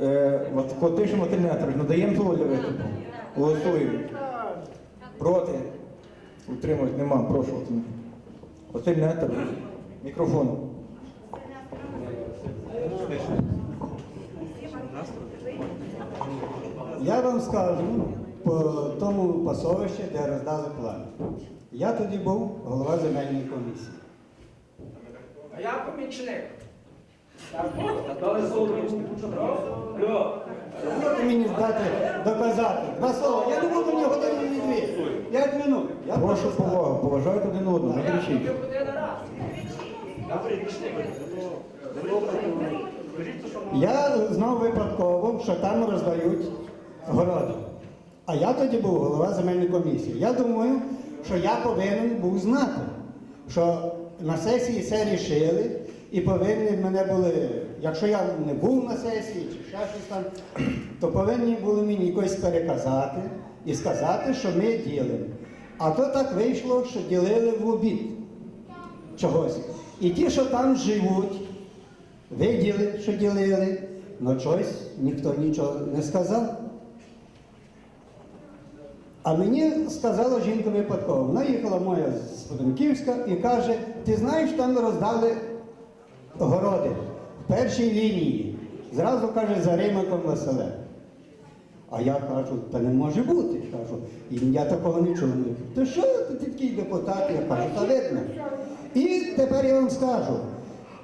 Е, от Котишин Василь надаємо слово для виступу. Голосуємо. Проти? Утримують? Нема. Прошу. Василь. Василь Мікрофон. Я вам скажу по тому пасовищі, де роздали план. Я тоді був голова земельної комісії. А я помічник. Можете мені здати доказати. Два слова. Я не буду ні години ні дві. П'ять минут. Я Прошу повагу. Поважайте один одного. Не кричіть. Я знав випадково, що там роздають городи. А я тоді був голова земельної комісії. Я думаю, що я повинен був знати, що на сесії все рішили і повинні мене були, якщо я не був на сесії чи ще щось там, то повинні були мені якось переказати і сказати, що ми ділимо. А то так вийшло, що ділили в обід чогось. І ті, що там живуть, виділи, що ділили, але щось ніхто нічого не сказав. А мені сказала жінка випадково. Вона їхала моя з Подонківська і каже, ти знаєш, там роздали городи в першій лінії. Зразу каже, за Римиком Василем. А я кажу, та не може бути. Кажу, і я такого не чув. То що ти такий депутат? Я кажу, та видно. І тепер я вам скажу,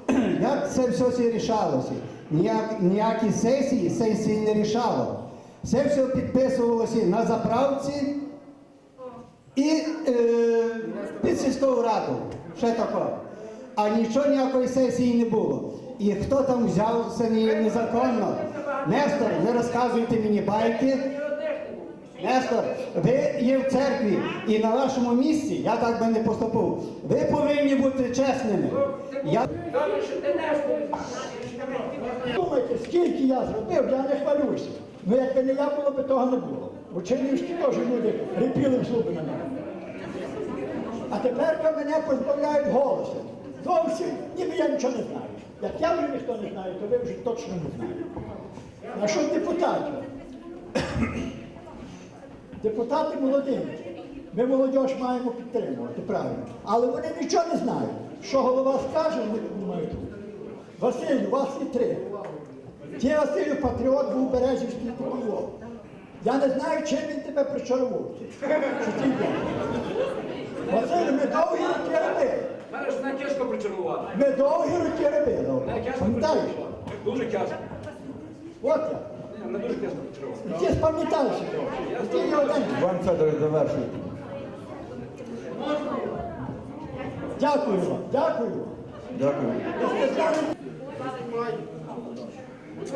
як це все рішалося. Ніяк, ніякі сесії сесії не рішало. Все все підписувалося на заправці і е, під сільською раду. Ще таке. А нічого ніякої сесії не було. І хто там взяв це незаконно? Нестор, не розказуйте мені байки. Нестор, ви є в церкві і на вашому місці, я так би не поступив. Ви повинні бути чесними. Я... Думайте, скільки я зробив, я не хвалюся. Ну якби не я було, би того не було. У Чернівській теж люди репіли в зуби на мене. А тепер мене позбавляють голосу. Зовсім, ніби я нічого не знаю. Як я вже ніхто не знає, то ви вже точно не знаєте. А що депутатів? Депутати молоді. Ми молодь маємо підтримувати, правильно. Але вони нічого не знають. Що голова скаже, вони не мають. Василь, у вас є три. Ті Василю патріот був Березівський воював. Я не знаю, чим він тебе ти йде. Василь, ми довгі роки Не тяжко причарувати. Ми довгі роки робили. Не тяжко Пам'ятаєш? причарувати. Дуже тяжко. От я. Ні, Не дуже тяжко причарувати. Ти спам'ятався трохи. І ти не один. Іван Федорович, завершуйте. Дякую вам, дякую. Дякую.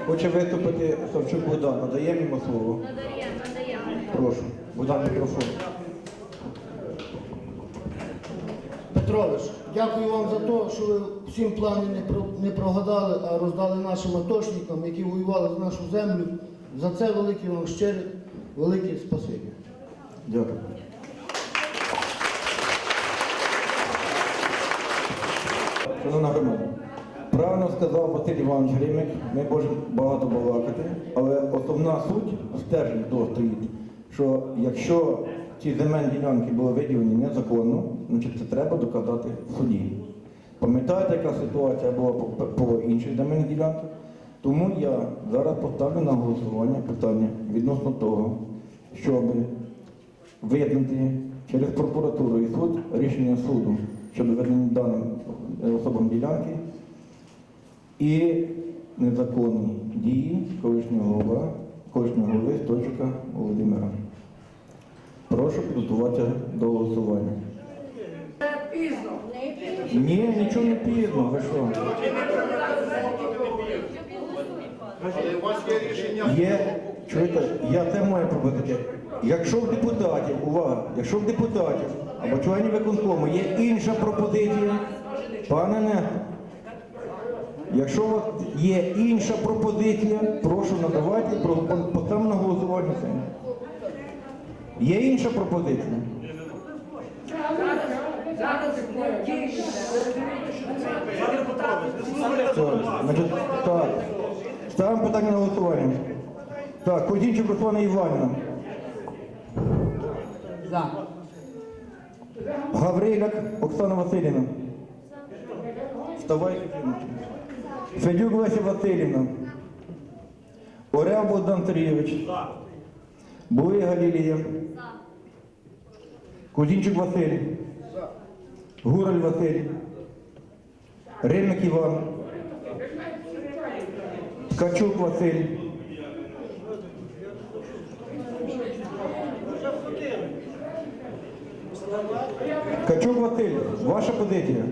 Хоче виступити Савчук Богдан. Надаємо йому слово. Надаємо, надаємо. Прошу. Богдан, мікрофон. Петрович, дякую вам за те, що ви всім плани не, про, не прогадали, а роздали нашим атошникам, які воювали за нашу землю. За це велике вам щире, велике спасибі. Дякую. Шановна громада, правильно сказав Василь Іванович Римик, ми можемо багато балакати, але основна суть стержень того стоїть, що якщо ці земельні ділянки були виділені незаконно, значить це треба доказати в суді. Пам'ятаєте, яка ситуація була по, по інших земельних ділянках? Тому я зараз поставлю на голосування питання відносно того, щоб визнати через прокуратуру і суд рішення суду щодо ведення даним е, особам ділянки і незаконні дії колишнього голова, колишнього голови Стойчика Володимира. Прошу підготуватися до голосування. Пізно. Ні, нічого не пізно, ви що? Є, чуєте, я це маю пропозиція. Якщо в депутатів, увага, якщо в депутатів або членів виконкому є інша пропозиція, пане Нестор, якщо у вас є інша пропозиція, прошу надавайте, про- поставимо на голосування це. Є інша пропозиція? Так. Ставимо питання на голосування. Так, Козінчик Руслана Іванівна. За. Гавриляк Оксана Васильівна. Вставайте. Федюк Леся Васильівна. Орел Богдан Сергійович. Буига Лілія. Кузінчик Василь. Гураль Василь. Ринник Іван. Ткачук Василь. Качук Василь, ваша позиція?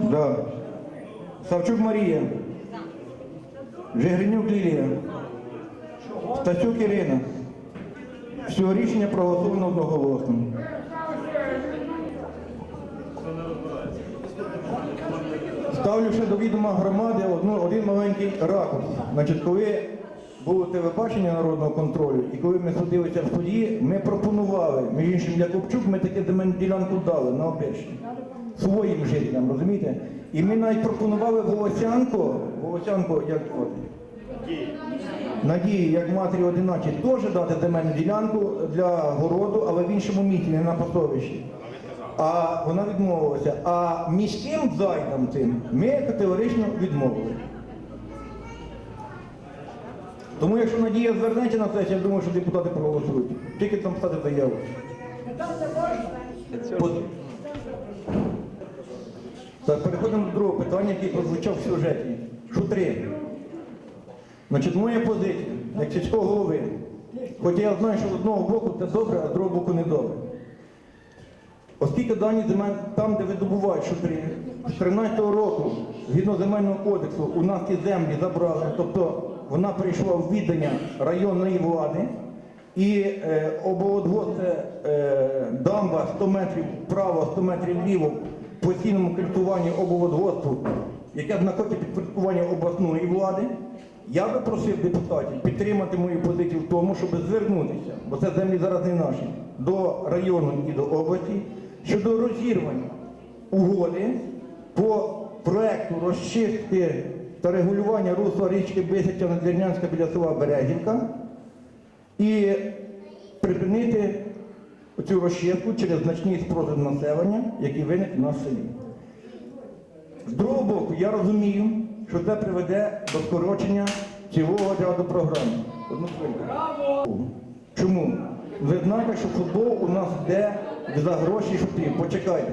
Да. Савчук Марія. Жигринюк Лілія. Стасюк Ірина. Всього рішення проголосовано одноголосно. Ставлю ще до відома громади одну, один маленький ракурс. Значить, коли було телебачення народного контролю, і коли ми судилися в суді, ми пропонували, між іншим для Копчук, ми таке ділянку дали на Обещині. Своїм жителям, розумієте? І ми навіть пропонували Волосянко, Волосянко, як звати? Надії, як матері одиначі, теж дати земельну ділянку для городу, але в іншому місці, не на пасовищі. А вона відмовилася. А міським зайдам цим ми категорично відмовили. Тому якщо Надія звернеться на це, я думаю, що депутати проголосують. Тільки там стати заяву. Так, переходимо до другого питання, яке прозвучав в сюжеті. Шутри. Значить, моя позиція, як сільського голови, хоча я знаю, що з одного боку це добре, а з другого боку не добре. Оскільки дані земель, там, де видобувають шутри, з 13-го року, згідно земельного кодексу, у нас ці землі забрали, тобто вона прийшла в віддання районної влади, і е, це е, дамба 100 метрів вправо, 100 метрів вліво в постійному користуванні обоводгоспу, яке знаходиться під підпорядкуванням обласної влади. Я би просив депутатів підтримати мою позицію в тому, щоб звернутися, бо це землі зараз не наші, до району і до області щодо розірвання угоди по проекту розчистки та регулювання русла річки Бисяча Надвірнянська біля села Березівка і припинити цю розчистку через значний спротив населення, який виник у нас в селі. З другого боку, я розумію, що це приведе до скорочення цілого ряду програм. Одну хвилину. Чому? Ви знаєте, що футбол у нас йде за гроші шутів. Почекайте.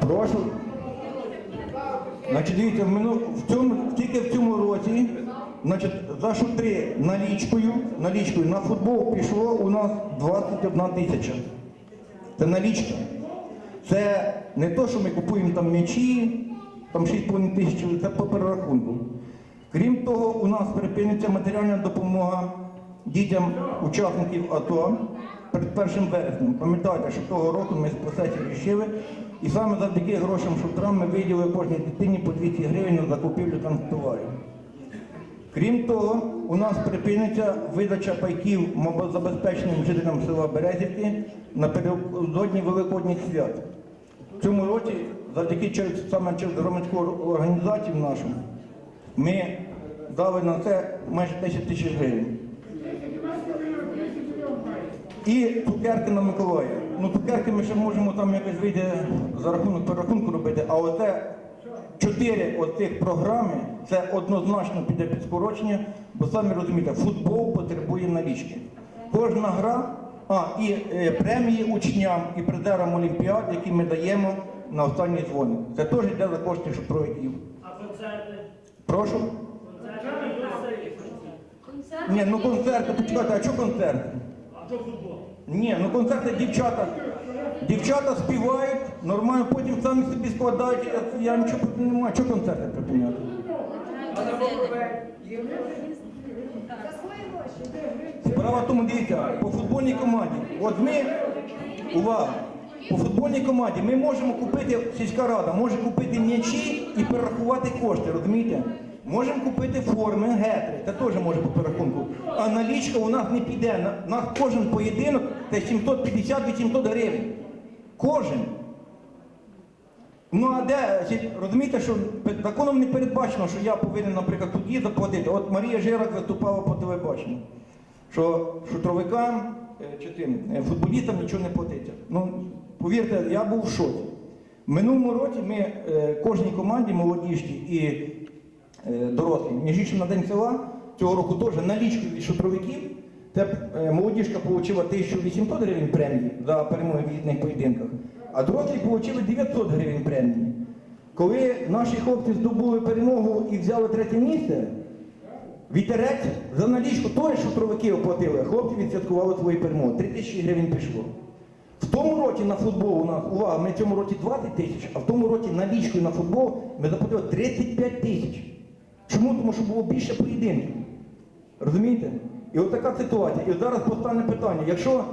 Прошу. Значить, дивіться, в, цьому, тільки в цьому році, значить, за шутри налічкою, налічкою на футбол пішло у нас 21 тисяча. Це налічка. Це не то, що ми купуємо там м'ячі, там 6,5 тисяч, це по перерахунку. Крім того, у нас припиниться матеріальна допомога дітям учасників АТО перед 1 вереснем. Пам'ятайте, що того року ми з процесів рішили, і саме завдяки грошам шутрам ми виділили кожній дитині по 200 гривень на закупівлю товарів. Крім того, у нас припиниться видача пайків мобозабезпеченим жителям села Березівки напередодні Великодніх свят. В цьому році, завдяки саме через громадську організацію нашу, ми дали на це майже 10 тисяч гривень. І цукерки на Миколая. Ну, цукерки ми ще можемо там якось вийде за рахунок перерахунку робити, а оце чотири оцих програми, це однозначно піде під скорочення, бо самі розумієте, футбол потребує налічки. Кожна гра, а і е, премії учням і призерам олімпіад, які ми даємо на останній дзвоник. Це теж йде за кошти шутровиків. А концерти? Прошу? Концерти? Ні, ну концерти, почекайте, а що концерти? А що футбол? Ні, ну концерти дівчата. Дівчата співають, нормально, потім самі собі складають. Я, я нічого проти не маю. Чого концерти припиняти? Справа в тому, дивіться, по футбольній команді. От ми, увага, по футбольній команді ми можемо купити, сільська рада може купити м'ячі і перерахувати кошти, розумієте? Можемо купити форми, гетри, це теж може по перерахунку. А налічка у нас не піде. На нас кожен поєдинок це 750-800 гривень. Кожен. Ну а де, розумієте, що законом не передбачено, що я повинен, наприклад, тоді заплатити. От Марія Жирак виступала по телебаченню, що шутровикам е, чи тим е, футболістам нічого не платиться. Ну, повірте, я був в шоці. В минулому році ми е, кожній команді, молодіжці і е, дорослі, між іншим на день села цього року теж налічку від шутровиків. Те е, молодіжка отримала 1800 гривень премії за перемоги в різних поєдинках, а дорослі отримали 900 гривень премії. Коли наші хлопці здобули перемогу і взяли третє місце, вітерець за налічку що шутровики оплатили, хлопці відсвяткували свої перемоги. 3 тисячі гривень пішло. В тому році на футбол у нас, увага, ми в цьому році 20 тисяч, а в тому році налічкою на футбол ми заплатили 35 тисяч. Чому? Тому що було більше поєдинків. Розумієте? І от така ситуація. І от зараз постане питання. Якщо,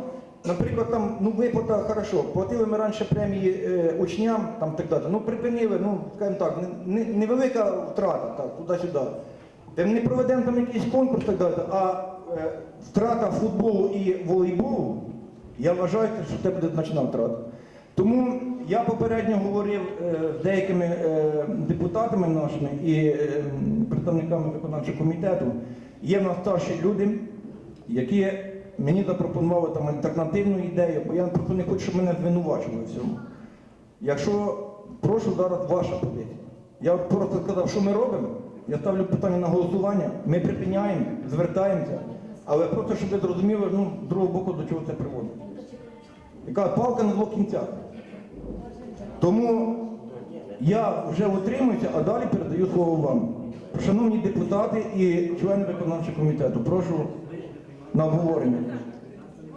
наприклад, там ну виплата хорошо, платили ми раніше премії е, учням, там так далі, ну припинили, ну скажімо так, не- не- невелика втрата, так, туди-сюди. Та не проведемо там якийсь конкурс так далі, а е, втрата футболу і волейболу, я вважаю, що це буде значна втрата. Тому я попередньо говорив е, з деякими е, депутатами нашими і е, представниками виконавчого комітету. Є в нас старші люди, які мені запропонували там альтернативну ідею, бо я просто не хочу, щоб мене звинувачували в цьому. Якщо прошу зараз ваша позиція. Я просто сказав, що ми робимо. Я ставлю питання на голосування. Ми припиняємо, звертаємося, але просто щоб ви зрозуміли, ну, з другого боку, до чого це приводить. Яка палка на двох кінцях. Тому я вже утримуюся, а далі передаю слово вам. Шановні депутати і члени виконавчого комітету, прошу на обговорення.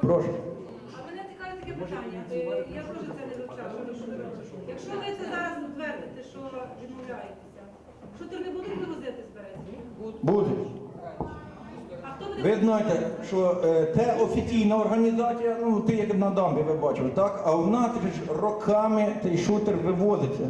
Прошу. А мене цікавить таке питання. Е, Я теж це не вивчала. Якщо ви це зараз утвердите, що відмовляєтеся, що ти не будуть вивозити з березні? Буде. А хто буде Ви знаєте, що е, це офіційна організація, ну ти як на дамбі ви бачили, так? А в нас ж роками цей шутер вивозиться.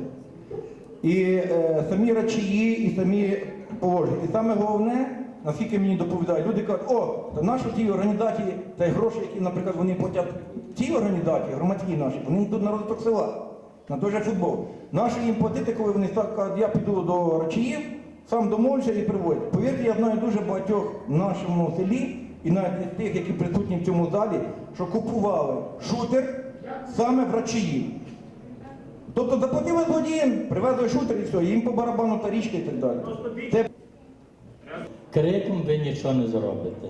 І е, самі речії, і самі положення. І саме головне, наскільки мені доповідають, люди кажуть, о, то наші ті організації, та й гроші, які, наприклад, вони платять ці організації, громадські наші, вони йдуть на розвиток села, на той же футбол. Наші їм платити, коли вони так кажуть, я піду до речіїв, сам домовився і приводить. Повірте, я знаю дуже багатьох в нашому селі, і навіть тих, які присутні в цьому залі, що купували шутер саме в. Тобто заплатили злодіям, привезли шутер і все, їм по барабану та річки і так далі. Це Криком ви нічого не зробите.